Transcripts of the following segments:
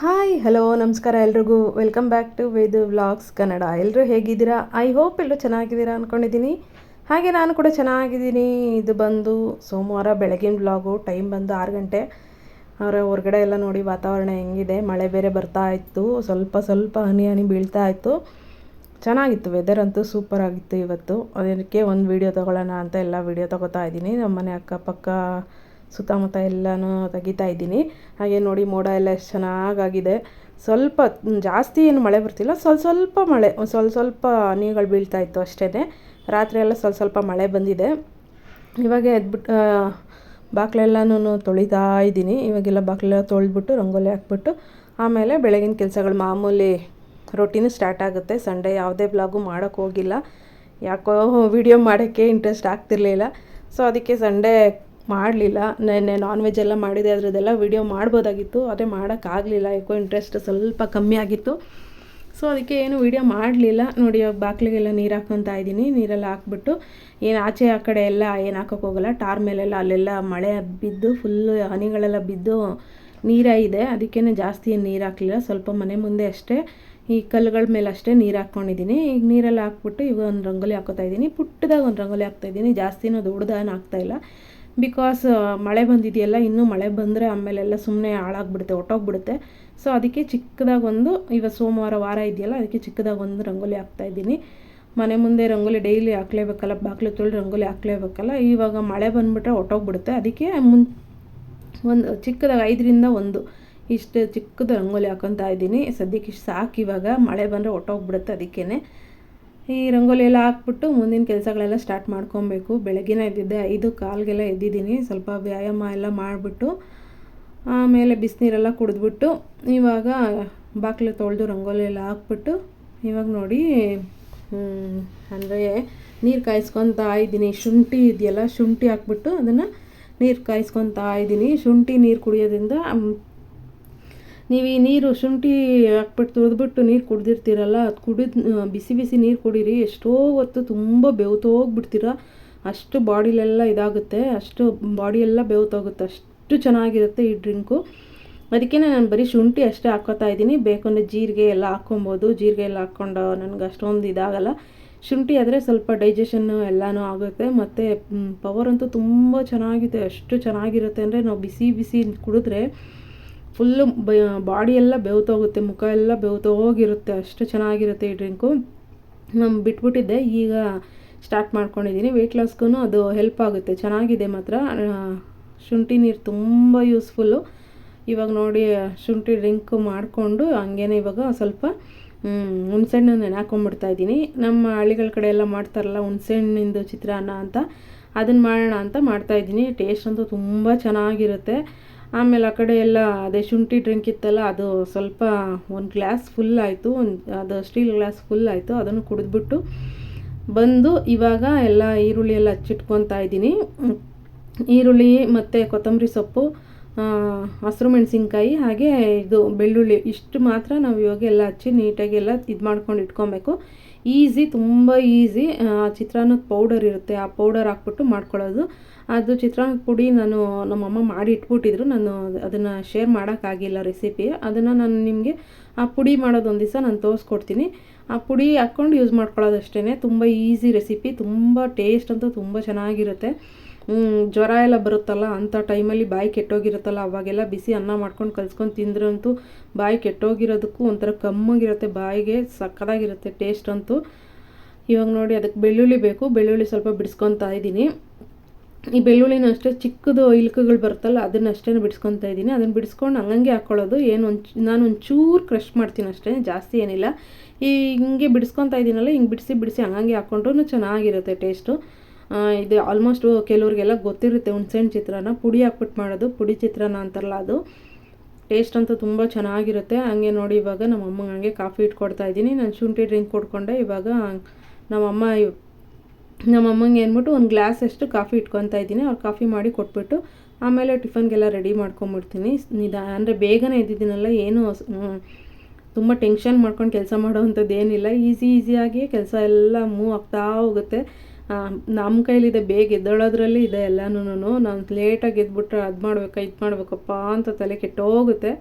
Hi hello ನಮಸ್ಕಾರ ಎಲ್ರಿಗೂ. Welcome back to Vedu vlogs Kannada ಎಲ್ಲರೂ ಹೇಗಿದ್ದೀರಾ? ಐ ಹೋಪ್ ಎಲ್ಲರೂ ಚೆನ್ನಾಗಿದ್ದೀರಾ ಅಂದ್ಕೊಂಡಿದ್ದೀನಿ ಹಾಗೆ ನಾನು ಕೂಡ ಚೆನ್ನಾಗಿದ್ದೀನಿ. ಇದು ಬಂದು ಸೋಮವಾರ ಬೆಳಗಿನ ವ್ಲಾಗು ಟೈಮ್ ಬಂದು ಆರು ಗಂಟೆ. ಅವರ ಹೊರಗಡೆ ಎಲ್ಲ ನೋಡಿ ವಾತಾವರಣ ಹೆಂಗಿದೆ. ಮಳೆ ಬೇರೆ ಬರ್ತಾ ಇತ್ತು. ಸ್ವಲ್ಪ ಸ್ವಲ್ಪ ಹನಿ ಹನಿ ಬೀಳ್ತಾ ಇತ್ತು. ಚೆನ್ನಾಗಿತ್ತು. ವೆದರ್ ಅಂತೂ ಸೂಪರ್ ಆಗಿತ್ತು ಇವತ್ತು. ಅದಕ್ಕೆ ಒಂದು ವೀಡಿಯೋ ತೊಗೊಳ್ಳೋಣ ಅಂತ ಎಲ್ಲ ವೀಡಿಯೋ ತೊಗೋತಾ ಇದ್ದೀನಿ. ನಮ್ಮ ಮನೆ ಅಕ್ಕಪಕ್ಕ ಸುತ್ತಮುತ್ತ ಎಲ್ಲನೂ ತೆಗಿತಾ ಇದ್ದೀನಿ. ಹಾಗೆ ನೋಡಿ ಮೋಡ ಎಲ್ಲ ಎಷ್ಟು ಚೆನ್ನಾಗಾಗಿದೆ. ಸ್ವಲ್ಪ ಜಾಸ್ತಿ ಏನು ಮಳೆ ಬರ್ತಿಲ್ಲ, ಸ್ವಲ್ಪ ಸ್ವಲ್ಪ ಮಳೆ, ಸ್ವಲ್ಪ ಸ್ವಲ್ಪ ಹನಿಗಳು ಬೀಳ್ತಾ ಇತ್ತು ಅಷ್ಟೇ ರಾತ್ರಿ ಎಲ್ಲ ಸ್ವಲ್ಪ ಸ್ವಲ್ಪ ಮಳೆ ಬಂದಿದೆ. ಇವಾಗ ಎದ್ಬಿಟ್ಟು ಬಾಗಿಲೆಲ್ಲನೂ ತೊಳಿತಾ ಇದ್ದೀನಿ. ಇವಾಗೆಲ್ಲ ಬಾಗಿಲೆಲ್ಲ ತೊಳೆದ್ಬಿಟ್ಟು ರಂಗೋಲಿ ಹಾಕ್ಬಿಟ್ಟು ಆಮೇಲೆ ಬೆಳಗಿನ ಕೆಲಸಗಳು ಮಾಮೂಲಿ ರೊಟೀನು ಸ್ಟಾರ್ಟ್ ಆಗುತ್ತೆ. ಸಂಡೇ ಯಾವುದೇ ಬ್ಲಾಗು ಮಾಡೋಕ್ಕೋಗಿಲ್ಲ ಯಾಕೋ ವಿಡಿಯೋ ಮಾಡೋಕ್ಕೆ ಇಂಟ್ರೆಸ್ಟ್ ಆಗ್ತಿರ್ಲಿಲ್ಲ. ಸೊ ಅದಕ್ಕೆ ಸಂಡೇ ಮಾಡಲಿಲ್ಲ. ನೆನ್ನೆ ನಾನ್ ವೆಜ್ ಎಲ್ಲ ಮಾಡಿದೆ, ಅದರದ್ದೆಲ್ಲ ವಿಡಿಯೋ ಮಾಡ್ಬೋದಾಗಿತ್ತು. ಅದೇ ಮಾಡೋಕ್ಕಾಗಲಿಲ್ಲ, ಯಾಕೋ ಇಂಟ್ರೆಸ್ಟ್ ಸ್ವಲ್ಪ ಕಮ್ಮಿ ಆಗಿತ್ತು. ಸೊ ಅದಕ್ಕೆ ಏನು ವೀಡಿಯೋ ಮಾಡಲಿಲ್ಲ. ನೋಡಿ, ಇವಾಗ ಬಾಗಿಲಿಗೆಲ್ಲ ನೀರು ಹಾಕ್ಕೊತಾ ಇದ್ದೀನಿ. ನೀರೆಲ್ಲ ಹಾಕ್ಬಿಟ್ಟು, ಏನು ಆಚೆ ಆ ಕಡೆ ಎಲ್ಲ ಏನು ಹಾಕೋಕ್ಕೋಗಲ್ಲ ಟಾರ್ ಮೇಲೆಲ್ಲ ಅಲ್ಲೆಲ್ಲ ಮಳೆ ಬಿದ್ದು ಫುಲ್ಲು ಹನಿಗಳೆಲ್ಲ ಬಿದ್ದು ನೀರಾಗಿದೆ ಅದಕ್ಕೇ ಜಾಸ್ತಿ ಏನು ನೀರು ಹಾಕಲಿಲ್ಲ. ಸ್ವಲ್ಪ ಮನೆ ಮುಂದೆ ಅಷ್ಟೇ. ಈ ಕಲ್ಲುಗಳ ಮೇಲೆ ಅಷ್ಟೇ ನೀರು ಹಾಕ್ಕೊಂಡಿದ್ದೀನಿ. ಈಗ ನೀರೆಲ್ಲ ಹಾಕ್ಬಿಟ್ಟು, ಈಗ ಒಂದು ರಂಗೋಲಿ ಹಾಕೋತಾ ಇದ್ದೀನಿ. ಪುಟ್ಟದಾಗ ಒಂದು ರಂಗೋಲಿ ಹಾಕ್ತಾಯಿದ್ದೀನಿ ಜಾಸ್ತಿನೂ ದೊಡ್ಡದಾನು ಹಾಕ್ತಾಯಿಲ್ಲ ಬಿಕಾಸ್ ಮಳೆ ಬಂದಿದೆಯಲ್ಲ, ಇನ್ನೂ ಮಳೆ ಬಂದರೆ ಆಮೇಲೆಲ್ಲ ಸುಮ್ಮನೆ ಹಾಳಾಗ್ಬಿಡುತ್ತೆ ಹೊಟ್ಟೋಗ್ಬಿಡುತ್ತೆ ಸೊ ಅದಕ್ಕೆ ಚಿಕ್ಕದಾಗಿ ಒಂದು ಇವಾಗ ಸೋಮವಾರ ವಾರ ಇದೆಯಲ್ಲ, ಅದಕ್ಕೆ ಚಿಕ್ಕದಾಗಿ ಒಂದು ರಂಗೋಲಿ ಹಾಕ್ತಾಯಿದ್ದೀನಿ ಮನೆ ಮುಂದೆ ರಂಗೋಲಿ ಡೈಲಿ ಹಾಕ್ಲೇಬೇಕಲ್ಲ ಬಾಗಿಲು ತೊಳೆದು ರಂಗೋಲಿ ಹಾಕ್ಲೇಬೇಕಲ್ಲ, ಇವಾಗ ಮಳೆ ಬಂದುಬಿಟ್ರೆ ಒಟ್ಟೋಗ್ಬಿಡುತ್ತೆ. ಅದಕ್ಕೆ ಮುನ್, ಒಂದು, ಚಿಕ್ಕದಾಗಿ ಐದರಿಂದ ಒಂದು, ಇಷ್ಟು ಚಿಕ್ಕದ ರಂಗೋಲಿ ಹಾಕೊತಾ ಇದ್ದೀನಿ. ಸದ್ಯಕ್ಕೆ ಇಷ್ಟು ಸಾಕು ಇವಾಗ, ಮಳೆ ಬಂದರೆ ಒಟ್ಟೋಗ್ಬಿಡುತ್ತೆ ಅದಕ್ಕೇ ಈ ರಂಗೋಲಿ ಎಲ್ಲ ಹಾಕ್ಬಿಟ್ಟು ಮುಂದಿನ ಕೆಲಸಗಳೆಲ್ಲ ಸ್ಟಾರ್ಟ್ ಮಾಡ್ಕೊಬೇಕು. ಬೆಳಗ್ಗೆನೇ ಎದ್ದಿದ್ದೆ, ಐದು ಕಾಲ್ಗೆಲ್ಲ ಎದ್ದಿದ್ದೀನಿ. ಸ್ವಲ್ಪ ವ್ಯಾಯಾಮ ಎಲ್ಲ ಮಾಡಿಬಿಟ್ಟು, ಆಮೇಲೆ ಬಿಸಿನೀರೆಲ್ಲ ಕುಡಿದ್ಬಿಟ್ಟು, ಇವಾಗ ಬಾಗಿಲು ತೊಳೆದು ರಂಗೋಲಿ ಎಲ್ಲ ಹಾಕ್ಬಿಟ್ಟು, ಇವಾಗ ನೋಡಿ ಅಂದರೆ ನೀರು ಕಾಯಿಸ್ಕೊತಾ ಇದ್ದೀನಿ. ಶುಂಠಿ ಇದೆಯಲ್ಲ, ಶುಂಠಿ ಹಾಕ್ಬಿಟ್ಟು ಅದನ್ನು ನೀರು ಕಾಯಿಸ್ಕೊತಾ ಇದ್ದೀನಿ. ಶುಂಠಿ ನೀರು ಕುಡಿಯೋದ್ರಿಂದ ನೀವು ಈ ನೀರು ಶುಂಠಿ ಹಾಕ್ಬಿಟ್ಟು ತುರಿದ್ಬಿಟ್ಟು ನೀರು ಕುಡ್ದಿರ್ತೀರಲ್ಲ, ಅದು ಕುಡಿದ ಬಿಸಿ ಬಿಸಿ ನೀರು ಕುಡೀರಿ, ಎಷ್ಟೋ ಹೊತ್ತು ತುಂಬ ಬೆವ್ತೋಗ್ಬಿಡ್ತೀರ. ಅಷ್ಟು ಬಾಡಿಲೆಲ್ಲ ಇದಾಗುತ್ತೆ, ಅಷ್ಟು ಬಾಡಿಯೆಲ್ಲ ಬೆವ್ತೋಗುತ್ತೆ, ಅಷ್ಟು ಚೆನ್ನಾಗಿರುತ್ತೆ ಈ ಡ್ರಿಂಕು. ಅದಕ್ಕೆ ನಾನು ಬರೀ ಶುಂಠಿ ಅಷ್ಟೇ ಹಾಕೋತಾ ಇದ್ದೀನಿ. ಬೇಕಂದರೆ ಜೀರಿಗೆ ಎಲ್ಲ ಹಾಕ್ಕೊಬೋದು. ಜೀರಿಗೆ ಎಲ್ಲ ಹಾಕ್ಕೊಂಡು ನನಗೆ ಅಷ್ಟೊಂದು ಇದಾಗಲ್ಲ. ಶುಂಠಿ ಆದರೆ ಸ್ವಲ್ಪ ಡೈಜೆಷನ್ನು ಎಲ್ಲನೂ ಆಗುತ್ತೆ. ಮತ್ತು ಪವರ್ ಅಂತೂ ತುಂಬ ಚೆನ್ನಾಗಿದೆ. ಅಷ್ಟು ಚೆನ್ನಾಗಿರುತ್ತೆ ಅಂದರೆ ನಾವು ಬಿಸಿ ಬಿಸಿ ಕುಡಿದ್ರೆ ಫುಲ್ಲು ಬಾಡಿ ಎಲ್ಲ ಬೆವ್ತೋಗುತ್ತೆ, ಮುಖ ಎಲ್ಲ ಬೆವ್ತೋಗಿರುತ್ತೆ, ಅಷ್ಟು ಚೆನ್ನಾಗಿರುತ್ತೆ ಈ ಡ್ರಿಂಕು. ನಾನು ಬಿಟ್ಬಿಟ್ಟಿದ್ದೆ, ಈಗ ಸ್ಟಾರ್ಟ್ ಮಾಡ್ಕೊಂಡಿದ್ದೀನಿ. ವೆಯ್ಟ್ ಲಾಸ್ಗೂ ಅದು ಹೆಲ್ಪ್ ಆಗುತ್ತೆ, ಚೆನ್ನಾಗಿದೆ ಮಾತ್ರ. ಶುಂಠಿ ನೀರು ತುಂಬ ಯೂಸ್ಫುಲ್ಲು ಇವಾಗ ನೋಡಿ, ಶುಂಠಿ ಡ್ರಿಂಕು ಮಾಡಿಕೊಂಡು ಹಂಗೇನೆ ಇವಾಗ ಸ್ವಲ್ಪ ಹುಣ್ಸೆಹಣ್ಣು ನೆನೆ ಇದ್ದೀನಿ. ನಮ್ಮ ಹಳ್ಳಿಗಳ ಕಡೆ ಎಲ್ಲ ಮಾಡ್ತಾರಲ್ಲ, ಹುಣ್ಸೆಹಣ್ಣಿಂದು ಚಿತ್ರಾನ್ನ ಅಂತ ಅದನ್ನು ಮಾಡೋಣ ಅಂತ ಮಾಡ್ತಾಯಿದ್ದೀನಿ ಟೇಸ್ಟ್ ಅಂತೂ ತುಂಬ ಚೆನ್ನಾಗಿರುತ್ತೆ. ಆಮೇಲೆ ಆ ಕಡೆ ಎಲ್ಲ ಅದೇ ಶುಂಠಿ ಡ್ರಿಂಕ್ ಇತ್ತಲ್ಲ, ಅದು ಸ್ವಲ್ಪ ಒಂದು ಗ್ಲಾಸ್ ಫುಲ್ ಆಯಿತು, ಒಂದು ಅದು ಸ್ಟೀಲ್ ಗ್ಲಾಸ್ ಫುಲ್ ಆಯಿತು, ಅದನ್ನು ಕುಡಿದ್ಬಿಟ್ಟು ಬಂದು ಇವಾಗ ಎಲ್ಲ ಈರುಳ್ಳಿ ಎಲ್ಲ ಹಚ್ಚಿಟ್ಕೊತಾ ಇದ್ದೀನಿ. ಈರುಳ್ಳಿ ಮತ್ತು ಕೊತ್ತಂಬರಿ ಸೊಪ್ಪು ಹಸಿರು ಮೆಣಸಿನ್ಕಾಯಿ, ಹಾಗೆ ಇದು ಬೆಳ್ಳುಳ್ಳಿ, ಇಷ್ಟು ಮಾತ್ರ ನಾವು ಇವಾಗ ಎಲ್ಲ ಹಚ್ಚಿ ನೀಟಾಗಿ ಎಲ್ಲ ಇದು ಮಾಡ್ಕೊಂಡು ಇಟ್ಕೊಬೇಕು. ಈಸಿ, ತುಂಬ ಈಸಿ ಚಿತ್ರಾನ್ನದ ಪೌಡರ್ ಇರುತ್ತೆ, ಆ ಪೌಡರ್ ಹಾಕ್ಬಿಟ್ಟು ಮಾಡ್ಕೊಳ್ಳೋದು. ಅದು ಚಿತ್ರಾನ್ನ ಪುಡಿ ನಾನು ನಮ್ಮಮ್ಮ ಮಾಡಿ ಇಟ್ಬಿಟ್ಟಿದ್ರು ನಾನು ಅದನ್ನು ಶೇರ್ ಮಾಡೋಕ್ಕಾಗಿಲ್ಲ ರೆಸಿಪಿ ಅದನ್ನು ನಾನು ನಿಮಗೆ ಆ ಪುಡಿ ಮಾಡೋದು ಒಂದು ದಿವಸ ನಾನು ತೋರಿಸ್ಕೊಡ್ತೀನಿ. ಆ ಪುಡಿ ಹಾಕ್ಕೊಂಡು ಯೂಸ್ ಮಾಡ್ಕೊಳ್ಳೋದಷ್ಟೇ ತುಂಬ ಈಸಿ ರೆಸಿಪಿ ತುಂಬ ಟೇಸ್ಟ್ ಅಂತೂ ತುಂಬ ಚೆನ್ನಾಗಿರುತ್ತೆ. ಜ್ವರ ಎಲ್ಲ ಬರುತ್ತಲ್ಲ ಅಂಥ ಟೈಮಲ್ಲಿ ಬಾಯಿ ಕೆಟ್ಟೋಗಿರುತ್ತಲ್ಲ, ಅವಾಗೆಲ್ಲ ಬಿಸಿ ಅನ್ನ ಮಾಡ್ಕೊಂಡು ಕಲ್ಸ್ಕೊಂಡು ತಿಂದ್ರಂತೂ ಬಾಯಿ ಕೆಟ್ಟೋಗಿರೋದಕ್ಕೂ ಒಂಥರ ಕಮ್ಮಾಗಿರುತ್ತೆ, ಬಾಯಿಗೆ ಸಕ್ಕದಾಗಿರುತ್ತೆ ಟೇಸ್ಟ್ ಅಂತೂ. ಇವಾಗ ನೋಡಿ ಅದಕ್ಕೆ ಬೆಳ್ಳುಳ್ಳಿ ಬೇಕು. ಬೆಳ್ಳುಳ್ಳಿ ಸ್ವಲ್ಪ ಬಿಡಿಸ್ಕೊತಾ ಇದ್ದೀನಿ ಈ ಬೆಳ್ಳುಳ್ಳಿನ ಅಷ್ಟೇ ಚಿಕ್ಕದು ಇಲ್ಕುಗಳು ಬರುತ್ತಲ್ಲ, ಅದನ್ನ ಅಷ್ಟೇ ಬಿಡಿಸ್ಕೊತಾ ಇದ್ದೀನಿ. ಅದನ್ನು ಬಿಡಿಸ್ಕೊಂಡು ಹಂಗಂಗೆ ಹಾಕ್ಕೊಳ್ಳೋದು ಏನು ಒಂದು ನಾನು ಒಂಚೂರು ಕ್ರಷ್ ಮಾಡ್ತೀನಿ ಅಷ್ಟೇ, ಜಾಸ್ತಿ ಏನಿಲ್ಲ. ಈ ಹಿಂಗೆ ಬಿಡಿಸ್ಕೊತಾ ಇದ್ದೀನಲ್ಲ, ಹಿಂಗೆ ಬಿಡಿಸಿ ಬಿಡಿಸಿ ಹಂಗಂಗೆ ಹಾಕ್ಕೊಂಡ್ರೂ ಚೆನ್ನಾಗಿರುತ್ತೆ ಟೇಸ್ಟು. ಇದು ಆಲ್ಮೋಸ್ಟ್ ಕೆಲವ್ರಿಗೆಲ್ಲ ಗೊತ್ತಿರುತ್ತೆ ಹುಣ್ಸೆಹಣ್ಣು ಚಿತ್ರಾನ್ನ. ಪುಡಿ ಹಾಕ್ಬಿಟ್ಟು ಮಾಡೋದು, ಪುಡಿ ಚಿತ್ರಾನ್ನ ಅಂತಾರಲ್ಲ ಅದು. ಟೇಸ್ಟ್ ಅಂತೂ ತುಂಬ ಚೆನ್ನಾಗಿರುತ್ತೆ. ಹಂಗೆ ನೋಡಿ ಇವಾಗ ನಮ್ಮ ಅಮ್ಮಂಗೆ ಹಂಗೆ ಕಾಫಿ ಇಟ್ಕೊಡ್ತಾ ಇದ್ದೀನಿ. ನಾನು ಶುಂಠಿ ಡ್ರಿಂಕ್ ಕೊಡ್ಕೊಂಡೆ. ಇವಾಗ ನಮ್ಮಮ್ಮ ನಮ್ಮ ಅಮ್ಮಂಗೆ ಅಂದ್ಬಿಟ್ಟು ಒಂದು ಗ್ಲಾಸ್ ಅಷ್ಟು ಕಾಫಿ ಇಟ್ಕೊತಾ ಇದ್ದೀನಿ. ಅವ್ರು ಕಾಫಿ ಮಾಡಿ ಕೊಟ್ಬಿಟ್ಟು ಆಮೇಲೆ ಟಿಫನ್ಗೆಲ್ಲ ರೆಡಿ ಮಾಡ್ಕೊಂಬಿಡ್ತೀನಿ. ನಿಧಾ ಅಂದರೆ ಬೇಗನೆ ಇದ್ದಿದ್ದೀನಲ್ಲ ಏನು ತುಂಬ ಟೆನ್ಷನ್ ಮಾಡ್ಕೊಂಡು ಕೆಲಸ ಮಾಡೋವಂಥದ್ದು ಏನಿಲ್ಲ. ಈಸಿ ಈಸಿಯಾಗಿ ಕೆಲಸ ಎಲ್ಲ ಮೂವ್ ಆಗ್ತಾ ಹೋಗುತ್ತೆ. ನಮ್ಮ ಕೈಲಿದೆ ಬೇಗ ಎದ್ದೊಳೋದ್ರಲ್ಲಿ ಇದೆ ಎಲ್ಲನೂ ನಾನು ಲೇಟಾಗಿ ಎದ್ಬಿಟ್ರೆ ಅದು ಮಾಡಬೇಕಾ, ಇದು ಮಾಡಬೇಕಪ್ಪ ಅಂತ ತಲೆ ಕೆಟ್ಟೋಗುತ್ತೆ.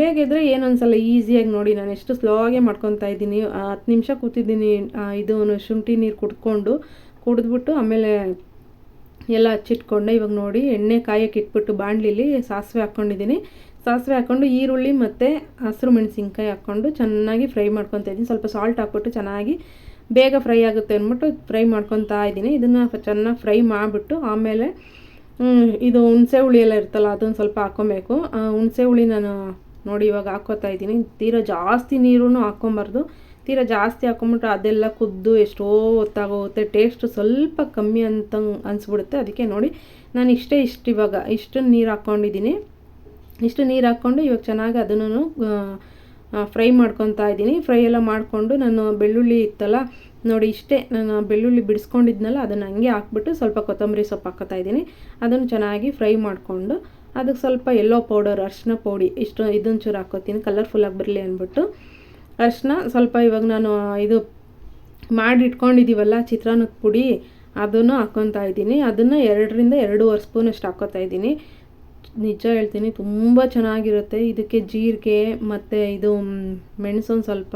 ಬೇಗ ಇದ್ದರೆ ಈಸಿಯಾಗಿ ನೋಡಿ, ನಾನು ಎಷ್ಟು ಸ್ಲೋ ಆಗೇ ಮಾಡ್ಕೊತಾ ಇದ್ದೀನಿ. ಹತ್ತು ನಿಮಿಷ ಕೂತಿದ್ದೀನಿ ಇದು ಶುಂಠಿ ನೀರು ಕುಡ್ಕೊಂಡು, ಕುಡಿದ್ಬಿಟ್ಟು ಆಮೇಲೆ ಎಲ್ಲ ಹಚ್ಚಿಟ್ಕೊಂಡೆ. ಇವಾಗ ನೋಡಿ, ಎಣ್ಣೆ ಕಾಯಕ್ಕೆ ಇಟ್ಬಿಟ್ಟು ಬಾಣಲಿಲಿ ಸಾಸಿವೆ ಹಾಕ್ಕೊಂಡಿದ್ದೀನಿ. ಸಾಸಿವೆ ಹಾಕ್ಕೊಂಡು ಈರುಳ್ಳಿ ಮತ್ತು ಹಸಿರು ಮೆಣಸಿನ್ಕಾಯಿ ಹಾಕ್ಕೊಂಡು ಚೆನ್ನಾಗಿ ಫ್ರೈ ಮಾಡ್ಕೊತಾ ಇದ್ದೀನಿ. ಸ್ವಲ್ಪ ಸಾಲ್ಟ್ ಹಾಕ್ಬಿಟ್ಟು ಚೆನ್ನಾಗಿ ಬೇಗ ಫ್ರೈ ಆಗುತ್ತೆ ಅಂದ್ಬಿಟ್ಟು ಫ್ರೈ ಮಾಡ್ಕೊತಾ ಇದ್ದೀನಿ. ಇದನ್ನು ಚೆನ್ನಾಗಿ ಫ್ರೈ ಮಾಡಿಬಿಟ್ಟು ಆಮೇಲೆ ಇದು ಹುಣಸೆ ಹುಳಿ ಎಲ್ಲ ಇರ್ತಲ್ಲ ಅದೊಂದು ಸ್ವಲ್ಪ ಹಾಕ್ಕೊಬೇಕು. ಹುಣಸೆ ಹುಳಿ ನಾನು ನೋಡಿ ಇವಾಗ ಹಾಕ್ಕೋತಾ ಇದ್ದೀನಿ. ತೀರಾ ಜಾಸ್ತಿ ನೀರೂ ಹಾಕ್ಕೊಬಾರ್ದು. ತೀರಾ ಜಾಸ್ತಿ ಹಾಕೊಂಬಿಟ್ರೆ ಅದೆಲ್ಲ ಕುದ್ದು ಎಷ್ಟೋ ಹೊತ್ತಾಗೋಗುತ್ತೆ. ಟೇಸ್ಟ್ ಸ್ವಲ್ಪ ಕಮ್ಮಿ ಅಂತ ಅನಿಸ್ಬಿಡುತ್ತೆ. ಅದಕ್ಕೆ ನೋಡಿ ನಾನು ಇಷ್ಟೇ ಇಷ್ಟು ಇವಾಗ ಇಷ್ಟು ನೀರು ಹಾಕ್ಕೊಂಡಿದ್ದೀನಿ. ಇಷ್ಟು ನೀರು ಹಾಕ್ಕೊಂಡು ಇವಾಗ ಚೆನ್ನಾಗಿ ಅದನ್ನು ಫ್ರೈ ಮಾಡ್ಕೊತಾ ಇದ್ದೀನಿ. ಫ್ರೈ ಎಲ್ಲ ಮಾಡಿಕೊಂಡು ನಾನು ಬೆಳ್ಳುಳ್ಳಿ ಇತ್ತಲ್ಲ, ನೋಡಿ ಇಷ್ಟೇ ನಾನು ಬೆಳ್ಳುಳ್ಳಿ ಬಿಡಿಸ್ಕೊಂಡಿದ್ನಲ್ಲ ಅದನ್ನು ಹಂಗೆ ಹಾಕ್ಬಿಟ್ಟು ಸ್ವಲ್ಪ ಕೊತ್ತಂಬರಿ ಸೊಪ್ಪು ಹಾಕೋತಾ ಇದ್ದೀನಿ. ಅದನ್ನು ಚೆನ್ನಾಗಿ ಫ್ರೈ ಮಾಡಿಕೊಂಡು ಅದಕ್ಕೆ ಸ್ವಲ್ಪ ಎಲ್ಲೋ ಪೌಡರ್ ಅರ್ಶಿನ ಪೌಡಿ ಇಷ್ಟು ಇದನ್ನು ಚೂರು ಹಾಕೋತೀನಿ ಕಲರ್ಫುಲ್ಲಾಗಿ ಬರಲಿ ಅಂದ್ಬಿಟ್ಟು. ಅರ್ಶಿನ ಸ್ವಲ್ಪ ಇವಾಗ ನಾನು ಇದು ಮಾಡಿ ಇಟ್ಕೊಂಡಿದ್ದೀವಲ್ಲ ಚಿತ್ರಾನ್ನದ ಪುಡಿ, ಅದನ್ನು ಹಾಕ್ಕೊತಾ ಇದ್ದೀನಿ. ಅದನ್ನು ಎರಡರಿಂದ ಎರಡೂವರೆ ಸ್ಪೂನಷ್ಟು ಹಾಕ್ಕೊತಾ ಇದ್ದೀನಿ. ನಿಜ ಹೇಳ್ತೀನಿ, ತುಂಬ ಚೆನ್ನಾಗಿರುತ್ತೆ. ಇದಕ್ಕೆ ಜೀರಿಗೆ ಮತ್ತು ಇದು ಮೆಣಸೊಂದು ಸ್ವಲ್ಪ,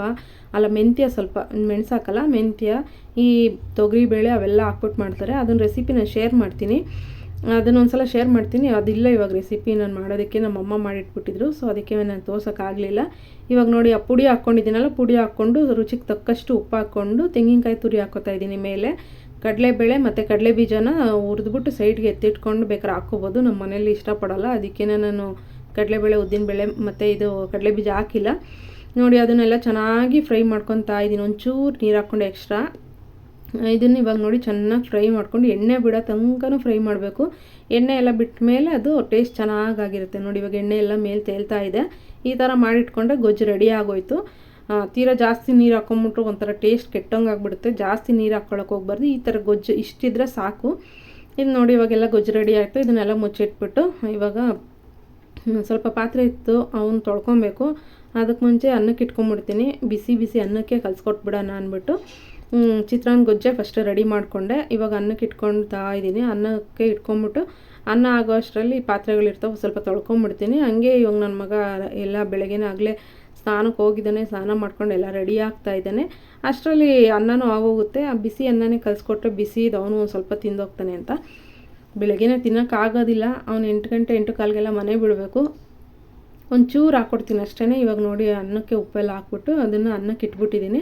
ಅಲ್ಲ, ಮೆಂತ್ಯ ಸ್ವಲ್ಪ, ಮೆಣಸು ಹಾಕಲ್ಲ, ಮೆಂತ್ಯ, ಈ ತೊಗರಿಬೇಳೆ ಅವೆಲ್ಲ ಹಾಕ್ಬಿಟ್ಟು ಮಾಡ್ತಾರೆ. ಅದನ್ನ ರೆಸಿಪಿನ ಶೇರ್ ಮಾಡ್ತೀನಿ. ಅದನ್ನೊಂದು ಸಲ ಶೇರ್ ಮಾಡ್ತೀನಿ. ಅದಿಲ್ಲ ಇವಾಗ ರೆಸಿಪಿ ನಾನು ಮಾಡೋದಕ್ಕೆ ನಮ್ಮಮ್ಮ ಮಾಡಿಟ್ಬಿಟ್ಟಿದ್ರು. ಸೊ ಅದಕ್ಕೆ ನಾನು ತೋರ್ಸೋಕ್ಕಾಗಲಿಲ್ಲ ಇವಾಗ ನೋಡಿ, ಆ ಪುಡಿ ಹಾಕ್ಕೊಂಡಿದ್ದೀನಲ್ಲ ಪುಡಿ ಹಾಕ್ಕೊಂಡು ರುಚಿಗೆ ತಕ್ಕಷ್ಟು ಉಪ್ಪು ಹಾಕ್ಕೊಂಡು ತೆಂಗಿನಕಾಯಿ ತುರಿ ಹಾಕೋತಾ ಇದ್ದೀನಿ ಮೇಲೆ. ಕಡಲೆಬೇಳೆ ಮತ್ತು ಕಡಲೆ ಬೀಜನ ಹುರಿದ್ಬಿಟ್ಟು ಸೈಡ್ಗೆ ಎತ್ತಿಟ್ಕೊಂಡು ಬೇಕಾದ್ರೆ ಹಾಕ್ಕೋಬೋದು. ನಮ್ಮ ಮನೇಲಿ ಇಷ್ಟಪಡಲ್ಲ. ಅದಕ್ಕೆ ನಾನು ಕಡಲೆಬೇಳೆ, ಉದ್ದಿನಬೇಳೆ ಮತ್ತು ಇದು ಕಡಲೆ ಬೀಜ ಹಾಕಿಲ್ಲ. ನೋಡಿ, ಅದನ್ನೆಲ್ಲ ಚೆನ್ನಾಗಿ ಫ್ರೈ ಮಾಡ್ಕೊತಾ ಇದ್ದೀನಿ. ಒಂಚೂರು ನೀರು ಹಾಕ್ಕೊಂಡು ಎಕ್ಸ್ಟ್ರಾ ಇದನ್ನು ಇವಾಗ ನೋಡಿ ಚೆನ್ನಾಗಿ ಫ್ರೈ ಮಾಡ್ಕೊಂಡು ಎಣ್ಣೆ ಬಿಡೋ ತನಕನೂ ಫ್ರೈ ಮಾಡಬೇಕು. ಎಣ್ಣೆ ಎಲ್ಲ ಬಿಟ್ಟ ಮೇಲೆ ಅದು ಟೇಸ್ಟ್ ಚೆನ್ನಾಗಾಗಿರುತ್ತೆ. ನೋಡಿ ಇವಾಗ ಎಣ್ಣೆ ಎಲ್ಲ ಮೇಲೆ ತೇಲ್ತಾ ಇದೆ. ಈ ಥರ ಮಾಡಿಟ್ಕೊಂಡ್ರೆ ಗೊಜ್ಜು ರೆಡಿ ಆಗೋಯ್ತು. ತೀರಾ ಜಾಸ್ತಿ ನೀರು ಹಾಕೊಂಬಿಟ್ರು ಒಂಥರ ಟೇಸ್ಟ್ ಕೆಟ್ಟಂಗೆ ಆಗಿಬಿಡುತ್ತೆ ಜಾಸ್ತಿ ನೀರು ಹಾಕ್ಕೊಳಕ್ಕೆ ಹೋಗ್ಬಾರ್ದು. ಈ ಥರ ಗೊಜ್ಜು ಇಷ್ಟಿದ್ರೆ ಸಾಕು. ಇದು ನೋಡಿ ಇವಾಗೆಲ್ಲ ಗೊಜ್ಜು ರೆಡಿ ಆಯಿತು. ಇದನ್ನೆಲ್ಲ ಮುಚ್ಚಿಟ್ಬಿಟ್ಟು, ಇವಾಗ ಸ್ವಲ್ಪ ಪಾತ್ರೆ ಇತ್ತು. ಅವನ್ನ ತೊಳ್ಕೊಬೇಕು. ಅದಕ್ಕೆ ಮುಂಚೆ ಅನ್ನಕ್ಕೆ ಇಟ್ಕೊಂಬಿಡ್ತೀನಿ ಬಿಸಿ ಬಿಸಿ ಅನ್ನಕ್ಕೆ ಕಲ್ಸ್ಕೊಟ್ಬಿಡೋಣ ಅಂದ್ಬಿಟ್ಟು. ಚಿತ್ರಾನ್ನ ಗೊಜ್ಜೆ ಫಸ್ಟ್ ರೆಡಿ ಮಾಡಿಕೊಂಡೆ. ಇವಾಗ ಅನ್ನಕ್ಕೆ ಇಟ್ಕೊಳ್ತಾ ಇದ್ದೀನಿ. ಅನ್ನಕ್ಕೆ ಇಟ್ಕೊಂಬಿಟ್ಟು ಅನ್ನ ಆಗೋ ಅಷ್ಟರಲ್ಲಿ ಪಾತ್ರೆಗಳಿರ್ತಾವೆ, ಸ್ವಲ್ಪ ತೊಳ್ಕೊಂಬಿಡ್ತೀನಿ. ಹಂಗೆ ಇವಾಗ ನನ್ನ ಮಗ ಎಲ್ಲ ಬೆಳಗ್ಗೆನೇ ಆಗಲೇ ಸ್ನಾನಕ್ಕೆ ಹೋಗಿದ್ದಾನೆ, ಸ್ನಾನ ಮಾಡ್ಕೊಂಡು ಎಲ್ಲ ರೆಡಿ ಆಗ್ತಾ ಇದ್ದಾನೆ. ಅಷ್ಟರಲ್ಲಿ ಅನ್ನನೂ ಆಗೋಗುತ್ತೆ. ಆ ಬಿಸಿ ಅನ್ನನೇ ಕಲಿಸ್ಕೊಟ್ರೆ ಬಿಸಿ ಇದು ಅವನು ಒಂದು ಸ್ವಲ್ಪ ತಿಂದೋಗ್ತಾನೆ ಅಂತ. ಬೆಳಗ್ಗೆನೇ ತಿನ್ನೋಕ್ಕಾಗೋದಿಲ್ಲ. ಅವನು ಎಂಟು ಗಂಟೆ, ಎಂಟು ಕಾಲಿಗೆಲ್ಲ ಮನೆ ಬಿಡಬೇಕು. ಒಂಚೂರು ಹಾಕ್ಕೊಡ್ತೀನಿ ಅಷ್ಟೇ ಇವಾಗ ನೋಡಿ ಅನ್ನಕ್ಕೆ ಉಪ್ಪೆಲ್ಲ ಹಾಕ್ಬಿಟ್ಟು ಅದನ್ನು ಅನ್ನಕ್ಕೆ ಇಟ್ಬಿಟ್ಟಿದ್ದೀನಿ.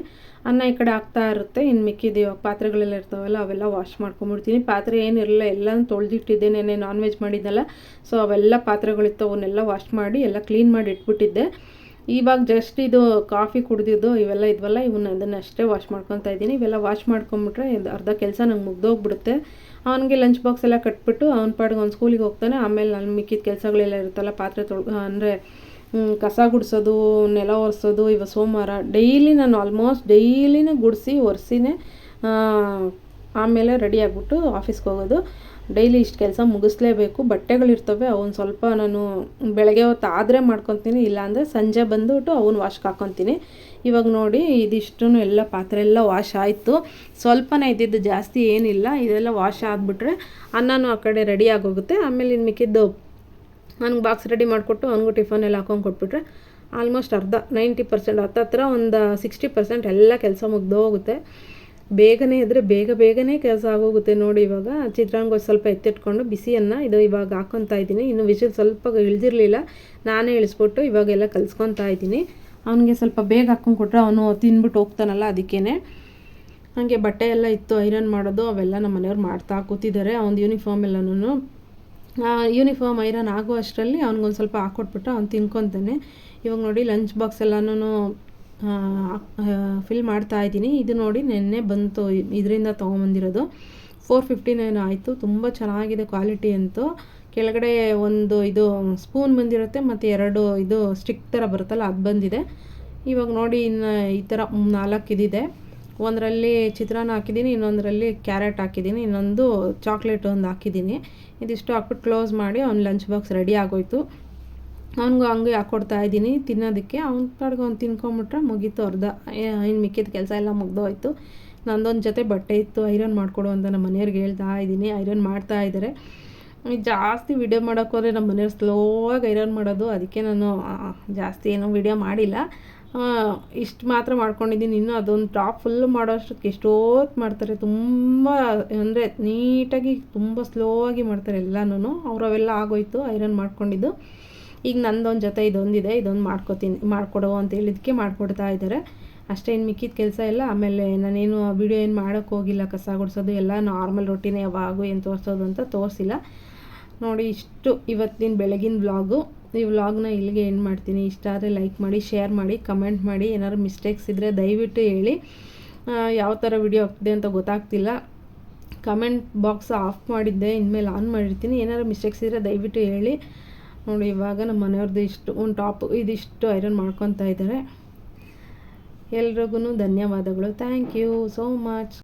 ಅನ್ನ ಈ ಕಡೆ ಆಗ್ತಾ ಇರುತ್ತೆ. ಇನ್ನು ಮಿಕ್ಕಿದ್ದು ಇವಾಗ ಪಾತ್ರೆಗಳೆಲ್ಲ ಇರ್ತಾವಲ್ಲ, ಅವೆಲ್ಲ ವಾಶ್ ಮಾಡ್ಕೊಂಬಿಡ್ತೀನಿ. ಪಾತ್ರೆ ಏನಿರಲಿಲ್ಲ ಎಲ್ಲ ತೊಳೆದಿಟ್ಟಿದ್ದೇನೆ ನೆನೆ ನಾನ್. ವೆಜ್ ಮಾಡಿದ್ದಲ್ಲ. ಸೊ ಅವೆಲ್ಲ ಪಾತ್ರೆಗಳಿತ್ತು, ಅವನ್ನೆಲ್ಲ ವಾಶ್ ಮಾಡಿ ಎಲ್ಲ ಕ್ಲೀನ್ ಮಾಡಿ ಇಟ್ಬಿಟ್ಟಿದ್ದೆ. ಇವಾಗ ಜಸ್ಟ್ ಇದು ಕಾಫಿ ಕುಡಿದಿದ್ದು ಇವೆಲ್ಲ ಇದ್ವಲ್ಲ, ಇವನ್ನ ಅದನ್ನು ಅಷ್ಟೇ ವಾಶ್ ಮಾಡ್ಕೊತಾ ಇದ್ದೀನಿ. ಇವೆಲ್ಲ ವಾಶ್ ಮಾಡ್ಕೊಂಬಿಟ್ರೆ ಅರ್ಧ ಕೆಲಸ ನಂಗೆ ಮುಗ್ದೋಗ್ಬಿಡುತ್ತೆ. ಅವನಿಗೆ ಲಂಚ್ ಬಾಕ್ಸ್ ಎಲ್ಲ ಕಟ್ಬಿಟ್ಟು ಅವ್ನ ಪಾಡಿಗೆ ಒಂದು ಸ್ಕೂಲಿಗೆ ಹೋಗ್ತಾನೆ. ಆಮೇಲೆ ನಾನು ಮಿಕ್ಕಿದ ಕೆಲಸಗಳೆಲ್ಲ ಇರುತ್ತಲ್ಲ, ಪಾತ್ರೆ ತೊಳ್ ಅಂದರೆ ಕಸ ಗುಡಿಸೋದು, ನೆಲ ಒರೆಸೋದು, ಇವ ಸೋಮವಾರ ಡೈಲಿ ನಾನು ಆಲ್ಮೋಸ್ಟ್ ಡೈಲಿನೂ ಗುಡಿಸಿ ಒರೆಸಿನೇ ಆಮೇಲೆ ರೆಡಿ ಆಗಿಬಿಟ್ಟು ಆಫೀಸ್ಗೆ ಹೋಗೋದು. ಡೈಲಿ ಇಷ್ಟು ಕೆಲಸ ಮುಗಿಸ್ಲೇಬೇಕು. ಬಟ್ಟೆಗಳಿರ್ತವೆ ಅವನ್ನ ಸ್ವಲ್ಪ ನಾನು ಬೆಳಗ್ಗೆ ಹೊತ್ತು ಆದರೆ ಮಾಡ್ಕೊತೀನಿ, ಇಲ್ಲಾಂದರೆ ಸಂಜೆ ಬಂದುಬಿಟ್ಟು ಅವನು ವಾಶ್ಗೆ ಹಾಕ್ಕೊತೀನಿ ಇವಾಗ ನೋಡಿ ಇದಿಷ್ಟು ಎಲ್ಲ ಪಾತ್ರೆ ಎಲ್ಲ ವಾಶ್ ಆಯಿತು. ಸ್ವಲ್ಪನೇ ಇದ್ದಿದ್ದು ಜಾಸ್ತಿ ಏನಿಲ್ಲ, ಇದೆಲ್ಲ ವಾಶ್ ಆಗಿಬಿಟ್ರೆ ಅನ್ನನೂ ಆ ಕಡೆ ರೆಡಿ ಆಗೋಗುತ್ತೆ. ಆಮೇಲೆ ಇನ್ನು ಮಿಕ್ಕಿದ್ದು ನನಗೆ ಬಾಕ್ಸ್ ರೆಡಿ ಮಾಡಿಕೊಟ್ಟು ಅವನಿಗೂ ಟಿಫನ್ ಎಲ್ಲ ಹಾಕೊಂಡು ಕೊಟ್ಬಿಟ್ರೆ ಆಲ್ಮೋಸ್ಟ್ ಅರ್ಧ, ನೈಂಟಿ ಪರ್ಸೆಂಟ್, ಹತ್ತತ್ರ ಒಂದು ಸಿಕ್ಸ್ಟಿ ಪರ್ಸೆಂಟ್ ಎಲ್ಲ ಕೆಲಸ ಮುಗ್ದೋಗುತ್ತೆ. ಬೇಗನೆ ಇದ್ದರೆ ಬೇಗ ಬೇಗನೆ ಕೆಲಸ ಆಗೋಗುತ್ತೆ ನೋಡಿ ಇವಾಗ. ಚಿತ್ರಾಂಗ ಸ್ವಲ್ಪ ಎತ್ತಿಟ್ಕೊಂಡು ಬಿಸಿಯನ್ನು ಇದು ಇವಾಗ ಹಾಕ್ಕೊತಾ ಇದ್ದೀನಿ. ಇನ್ನು ವಿಷಲ್ ಸ್ವಲ್ಪ ಇಳಿದಿರಲಿಲ್ಲ, ನಾನೇ ಇಳಿಸ್ಬಿಟ್ಟು ಇವಾಗೆಲ್ಲ ಕಲಿಸ್ಕೊತಾ ಇದ್ದೀನಿ. ಅವನಿಗೆ ಸ್ವಲ್ಪ ಬೇಗ ಹಾಕ್ಕೊಂಡು ಕೊಟ್ಟರೆ ಅವನು ತಿನ್ಬಿಟ್ಟು ಹೋಗ್ತಾನಲ್ಲ ಅದಕ್ಕೇ ಹಾಗೆ ಬಟ್ಟೆ ಎಲ್ಲ ಇತ್ತು, ಐರನ್ ಮಾಡೋದು, ಅವೆಲ್ಲ ನಮ್ಮ ಮನೆಯವ್ರು ಮಾಡ್ತಾ ಕೂತಿದ್ದಾರೆ ಅವ್ನು ಯೂನಿಫಾರ್ಮ್ ಎಲ್ಲನೂ ಯೂನಿಫಾರ್ಮ್ ಐರನ್ ಆಗೋ ಅಷ್ಟರಲ್ಲಿ ಅವ್ನಿಗೊಂದು ಸ್ವಲ್ಪ ಹಾಕ್ಕೊಟ್ಬಿಟ್ಟು ಅವ್ನು ತಿನ್ಕೊತಾನೆ. ಇವಾಗ ನೋಡಿ ಲಂಚ್ ಬಾಕ್ಸ್ ಎಲ್ಲನೂ ಫಿಲ್ ಮಾಡ್ತಾ ಇದ್ದೀನಿ. ಇದು ನೋಡಿ ನೆನ್ನೆ ಬಂತು. ಇದರಿಂದ ತೊಗೊಂಬಂದಿರೋದು. ಫೋರ್ ಫಿಫ್ಟಿ ನೈನ್ ಆಯಿತು. ತುಂಬ ಚೆನ್ನಾಗಿದೆ ಕ್ವಾಲಿಟಿ ಅಂತೂ. ಕೆಳಗಡೆ ಒಂದು ಇದು ಸ್ಪೂನ್ ಬಂದಿರುತ್ತೆ, ಮತ್ತು ಎರಡು ಇದು ಸ್ಟಿಕ್ ಥರ ಬರುತ್ತಲ್ಲ, ಅದು ಬಂದಿದೆ. ಇವಾಗ ನೋಡಿ ಇನ್ನು ಈ ಥರ ನಾಲ್ಕು ಇದಿದೆ. ಒಂದರಲ್ಲಿ ಚಿತ್ರಾನ್ನ ಹಾಕಿದ್ದೀನಿ, ಇನ್ನೊಂದರಲ್ಲಿ ಕ್ಯಾರೆಟ್ ಹಾಕಿದ್ದೀನಿ, ಇನ್ನೊಂದು ಚಾಕ್ಲೇಟ್ ಒಂದು ಹಾಕಿದ್ದೀನಿ. ಇದಿಷ್ಟು ಹಾಕ್ಬಿಟ್ಟು ಕ್ಲೋಸ್ ಮಾಡಿ ಅವ್ನು ಲಂಚ್ ಬಾಕ್ಸ್ ರೆಡಿ ಆಗೋಯ್ತು. ಅವ್ನಿಗೂ ಹಂಗೆ ಹಾಕ್ಕೊಡ್ತಾ ಇದ್ದೀನಿ? ತಿನ್ನೋದಕ್ಕೆ ಅವ್ನ ಪಾಡ್ಗೆ ಅವ್ನು ತಿನ್ಕೊಂಬಿಟ್ರೆ ಮುಗೀತು ಅರ್ಧ. ಇನ್ನು ಮಿಕ್ಕಿದ ಕೆಲಸ ಎಲ್ಲ ಮುಗ್ದೋಯ್ತು. ನಂದೊಂದು ಜೊತೆ ಬಟ್ಟೆ ಇತ್ತು, ಐರನ್ ಮಾಡಿಕೊಡು ಅಂತ ನಮ್ಮ ಮನೆಯವ್ರಿಗೆ ಹೇಳ್ತಾ ಇದ್ದೀನಿ. ಐರನ್ ಮಾಡ್ತಾ ಇದ್ದಾರೆ ಜಾಸ್ತಿ ವಿಡಿಯೋ ಮಾಡೋಕ್ಕೋದ್ರೆ ನಮ್ಮ ಮನೆಯವ್ರು ಸ್ಲೋವಾಗಿ ಐರನ್ ಮಾಡೋದು. ಅದಕ್ಕೆ ನಾನು ಜಾಸ್ತಿ ಏನೂ ವಿಡಿಯೋ ಮಾಡಿಲ್ಲ. ಇಷ್ಟು ಮಾತ್ರ ಮಾಡ್ಕೊಂಡಿದ್ದೀನಿ. ಇನ್ನೂ ಅದೊಂದು ಟಾಪ್ ಫುಲ್ ಮಾಡೋಷ್ಟಕ್ಕೆ ಎಷ್ಟೊತ್ತು ಮಾಡ್ತಾರೆ. ತುಂಬ, ಅಂದರೆ ನೀಟಾಗಿ ತುಂಬ ಸ್ಲೋ ಆಗಿ ಮಾಡ್ತಾರೆ ಎಲ್ಲನೂ ಅವೆಲ್ಲ ಆಗೋಯ್ತು, ಐರನ್ ಮಾಡ್ಕೊಂಡಿದ್ದು. ಈಗ ನಂದೊಂದು ಜೊತೆ ಇದೊಂದಿದೆ, ಇದೊಂದು ಮಾಡ್ಕೊತೀನಿ, ಮಾಡಿಕೊಡು ಅಂತ ಹೇಳಿದ್ದಕ್ಕೆ ಮಾಡಿಕೊಡ್ತಾ ಇದ್ದಾರೆ. ಅಷ್ಟೇ ಇನ್ನು ಮಿಕ್ಕಿದ ಕೆಲಸ ಎಲ್ಲ ಆಮೇಲೆ ನಾನೇನು ವಿಡಿಯೋ ಏನು ಮಾಡೋಕ್ಕೆ ಹೋಗಿಲ್ಲ, ಕಸ ಗುಡಿಸೋದು ಎಲ್ಲ ನಾರ್ಮಲ್ ರೊಟ್ಟಿನೇ ಯಾವಾಗೂ ಏನು ತೋರಿಸೋದು ಅಂತ ತೋರಿಸಿಲ್ಲ. ನೋಡಿ ಇಷ್ಟು ಇವತ್ತಿನ ಬೆಳಗಿನ ವ್ಲಾಗು ಈ ವ್ಲಾಗ್ನ ಇಲ್ಲಿಗೆ ಏನು ಮಾಡ್ತೀನಿ. ಇಷ್ಟ ಆದರೆ ಲೈಕ್ ಮಾಡಿ ಶೇರ್ ಮಾಡಿ ಕಮೆಂಟ್ ಮಾಡಿ ಏನಾದ್ರು ಮಿಸ್ಟೇಕ್ಸ್ ಇದ್ದರೆ ದಯವಿಟ್ಟು ಹೇಳಿ. ಯಾವ ಥರ ವಿಡಿಯೋ ಆಗ್ತಿದೆ ಅಂತ ಗೊತ್ತಾಗ್ತಿಲ್ಲ. ಕಮೆಂಟ್ ಬಾಕ್ಸ್ ಆಫ್ ಮಾಡಿದ್ದೆ, ಇನ್ಮೇಲೆ ಆನ್ ಮಾಡಿರ್ತೀನಿ. ಏನಾದ್ರು ಮಿಸ್ಟೇಕ್ಸ್ ಇದ್ದರೆ ದಯವಿಟ್ಟು ಹೇಳಿ. ನೋಡಿ, ಇವಾಗ ನಮ್ಮ ಮನೆಯವ್ರದ್ದು ಇಷ್ಟು, ಒಂದು ಟಾಪ್, ಇದಿಷ್ಟು ಐರನ್ ಮಾಡ್ಕೊತಾ ಇದ್ದಾರೆ. ಎಲ್ರಿಗೂ ಧನ್ಯವಾದಗಳು. Thank you so much.